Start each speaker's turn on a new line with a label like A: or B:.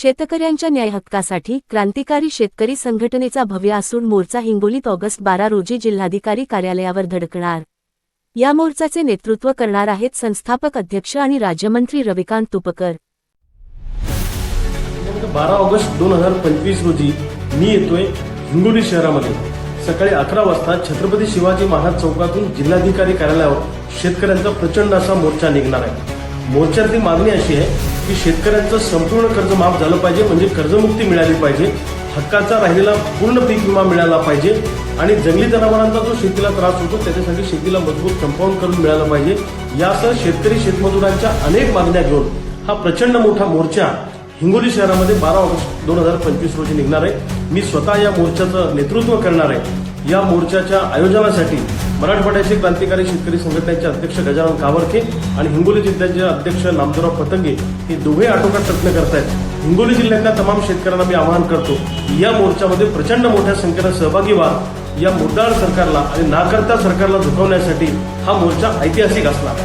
A: शेतकऱ्यांच्या न्याय हक्कासाठी क्रांतिकारी शेतकरी संघटनेचा भव्य आसूड मोर्चा हिंगोलीत ऑगस्ट बारा रोजी जिल्हाधिकारी कार्यालयावर धडकणार. या मोर्चाचे नेतृत्व करणार आहेत संस्थापक अध्यक्ष आणि राज्यमंत्री रविकांत तुपकर.
B: बारा ऑगस्ट दोन हजार पंचवीस रोजी मी येतोय हिंगोली शहरामध्ये. सकाळी अकरा वाजता छत्रपती शिवाजी महाराज चौकातून जिल्हाधिकारी कार्यालयावर शेतकऱ्यांचा प्रचंड असा मोर्चा निघणार आहे. मोर्चातली मागणी अशी आहे की शेतकऱ्यांचं संपूर्ण कर्ज माफ झालं पाहिजे म्हणजे कर्जमुक्ती मिळाली पाहिजे हक्काचा राहिलेला पूर्ण पीक विमा मिळाला पाहिजे आणि जंगली जनावरांचा जो शेतीला त्रास होतो त्याच्यासाठी शेतीला मजबूत कंपाऊंड करून मिळालं पाहिजे. यासह शेतकरी शेतमजुरांच्या अनेक मागण्या घेऊन हा प्रचंड मोठा मोर्चा हिंगोली शहरामध्ये बारा ऑगस्ट दोन हजार पंचवीस रोजी निघणार आहे. मी स्वतः या मोर्चाचं नेतृत्व करणार आहे. या मोर्चाच्या आयोजनासाठी मराठवाड्याचे क्रांतिकारी शेतकरी संघटनेचे अध्यक्ष गजानन कावरके आणि हिंगोली जिल्ह्याचे अध्यक्ष नामदेवराव पतंगे हे दोघे आटोकाट प्रयत्न करतायत. हिंगोली जिल्ह्यातल्या तमाम शेतकऱ्यांना मी आवाहन करतो या मोर्चामध्ये प्रचंड मोठ्या संख्येनं सहभागी व्हा. या मुद्दाळ सरकारला आणि नाकर्ता सरकारला झुकवण्यासाठी हा मोर्चा ऐतिहासिक असणार.